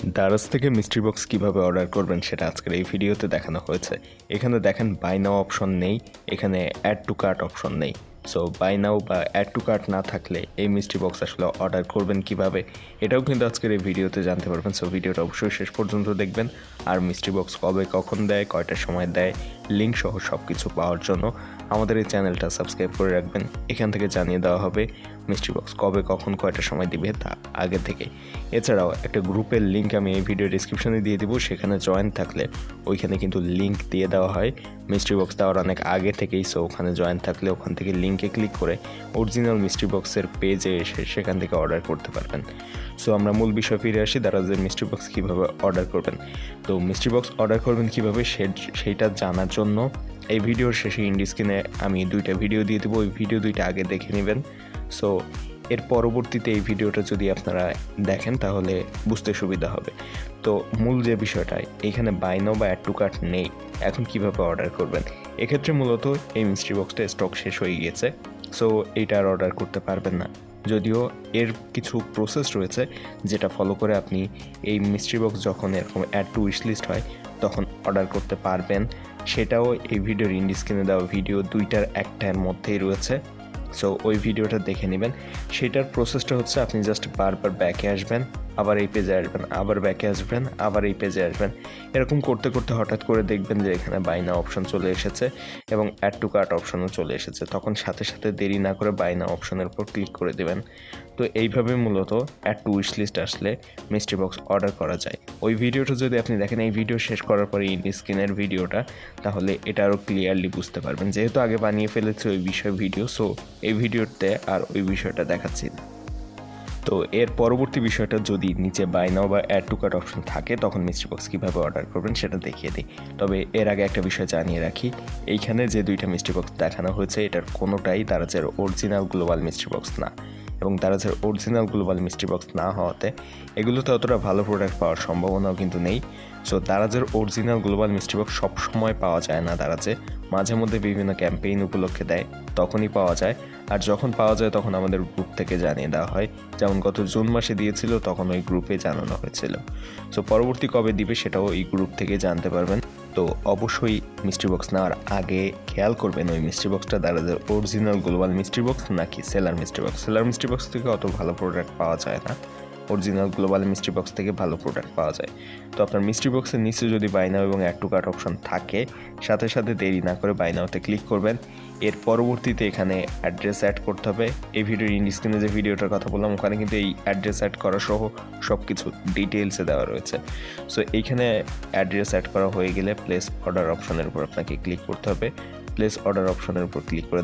দারাজ থেকে mystery box কীভাবে order করবেন সেটা আজকের এই ভিডিওতে দেখানো হয়েছে। এখানে দেখেন বাই নাও অপশন নেই, এখানে অ্যাড টু কার্ট অপশন নেই। সো বাই নাও বা অ্যাড টু কার্ট না থাকলে এই মিস্ট্রি বক্স আসলে অর্ডার করবেন কীভাবে, এটাও কিন্তু আজকের এই ভিডিওতে জানতে পারবেন। সো ভিডিওটা অবশ্যই শেষ পর্যন্ত দেখবেন। আর মিস্ট্রি বক্স কবে কখন দেয়, কয়টার সময় দেয় লিঙ্ক সহ সব কিছু পাওয়ার জন্য আমাদের এই চ্যানেলটা সাবস্ক্রাইব করে রাখবেন। এখান থেকে জানিয়ে দেওয়া হবে মিস্ট্রি বক্স কবে, কখন, কয়টা সময় দিবে তা আগে থেকে। এছাড়াও একটা গ্রুপের লিঙ্ক আমি এই ভিডিও ডিসক্রিপশনে দিয়ে দিব, সেখানে জয়েন থাকলে ওইখানে কিন্তু লিঙ্ক দিয়ে দেওয়া হয়। মিস্ট্রি বক্স দেওয়ার অনেক আগে থেকেই সো ওখানে জয়েন থাকলে ওখান থেকে লিঙ্কে ক্লিক করে অরিজিনাল মিস্ট্রি বক্সের পেজে এসে সেখান থেকে অর্ডার করতে পারবেন। সো আমরা মূল বিষয় ফিরে আসি দারাজের মিস্ট্রি বক্স কীভাবে অর্ডার করবেন। তো মিস্ট্রি বক্স অর্ডার করবেন কীভাবে সেইটা জানার জন্য এই ভিডিওর শেষে ইন্ডি স্ক্রিনে আমি দুইটা ভিডিও দিয়ে দেবো, ওই ভিডিও দুইটা আগে দেখে নেবেন। সো এর পরবর্তীতে এই ভিডিওটা যদি আপনারা দেখেন, তাহলে বুঝতে সুবিধা হবে। তো, মূল যে বিষয়টা, এখানে বাইনো বা অ্যাড টু কার্ট নেই। এখন কীভাবে অর্ডার করবেন? এক্ষেত্রে মূলত এই মিস্ট্রি বক্সটা স্টক শেষ হয়ে গিয়েছে। সো এইটা আর অর্ডার করতে পারবেন না। যদিও এর কিছু প্রসেস রয়েছে, যেটা ফলো করে আপনি এই মিস্ট্রি বক্স যখন এরকম অ্যাড টু উইশ লিস্ট হয় তখন অর্ডার করতে পারবেন। সেটাও এই ভিডিওর ইন্ডি দেওয়া ভিডিও দুইটার একটার মধ্যেই রয়েছে। সো ওই ভিডিওটা দেখে নেবেন। সেটার প্রসেসটা হচ্ছে আপনি জাস্ট বারবার ব্যাকে আসবেন। আবার এই পেজে আসবেন, আবার ব্যাকে আসবেন, আবার এই পেজে আসবেন। এরকম করতে করতে হঠাৎ করে দেখবেন যে এখানে বাইনা অপশন চলে এসেছে এবং অ্যাড টু কার্ট অপশনও চলে এসেছে। তখন সাথে সাথে দেরি না করে বাইনা অপশনের উপর ক্লিক করে দেবেন। তো এইভাবে মূলত অ্যাড টু উইশ লিস্ট আসলে মিস্ট্রি বক্স অর্ডার করা যায়। ওই ভিডিওটা যদি আপনি দেখেন, এই ভিডিও শেষ করার পরে ইন স্ক্রিনের ভিডিওটা, তাহলে এটা আরও ক্লিয়ারলি বুঝতে পারবেন। যেহেতু আগে বানিয়ে ফেলেছি ওই বিষয় ভিডিও সো এই ভিডিওতে আর ওই বিষয়টা দেখাচ্ছি না। তো এর পরবর্তী বিষয়টা যদি নিচে বাই নাও বা অ্যাড টু কার্ট অপশন থাকে, তখন মিস্ট্রি বক্স কীভাবে অর্ডার করবেন সেটা দেখিয়ে দিই। তবে এর আগে একটা বিষয় জানিয়ে রাখি, এইখানে যে দুইটা মিস্ট্রি বক্স দেখানো হয়েছে, এটার কোনোটাই তারা যে অরিজিনাল গ্লোবাল মিস্ট্রি বক্স না। এবং তারা যে অরিজিনাল গ্লোবাল মিস্ট্রি বক্স না হওয়াতে, এগুলোতে অতটা ভালো প্রোডাক্ট পাওয়ার সম্ভাবনাও কিন্তু নেই। সো দারাজের অরিজিনাল গ্লোবাল মিস্ট্রি বক্স সবসময় পাওয়া যায় না দারাজে। মাঝে মধ্যে বিভিন্ন ক্যাম্পেইন উপলক্ষে দেয়, তখনই পাওয়া যায়। আর যখন পাওয়া যায় তখন আমাদের গ্রুপ থেকে জানিয়ে দেওয়া হয়। যেমন গত জুন মাসে দিয়েছিল, তখন ওই গ্রুপে জানানো হয়েছিল। সো পরবর্তী কবে দিবে সেটাও এই গ্রুপ থেকে জানতে পারবেন। তো অবশ্যই মিস্ট্রি বক্স নেওয়ার আগে খেয়াল করবেন ওই মিস্ট্রি বক্সটা দাঁড়াদের অরিজিনাল গ্লোবাল মিস্ট্রি বক্স নাকি seller mystery box seller mystery box থেকে অত ভালো প্রোডাক্ট পাওয়া যায় না। অরিজিনাল গ্লোবাল মিস্ট্রি বক্স থেকে ভালো প্রোডাক্ট পাওয়া যায়। তো আপনার মিস্ট্রি বক্সের নিচে যদি বাইনাও এবং অ্যাড টু কার্ট অপশন থাকে, সাথে সাথে দেরি না করে বাইনাওতে ক্লিক করবেন। এর পরবর্তীতে এখানে অ্যাড্রেস অ্যাড করতে হবে। এই ভিডিওর ইন্ডি স্ক্রিনে যে ভিডিওটার কথা বললাম, ওখানে কিন্তু এই অ্যাড্রেস অ্যাড করা সহ সব কিছু ডিটেলসে দেওয়া রয়েছে। সো এইখানে অ্যাড্রেস অ্যাড করা হয়ে গেলে প্লেস অর্ডার অপশনের উপর আপনাকে ক্লিক করতে হবে। প্লেস অর্ডার অপশনের উপর ক্লিক করে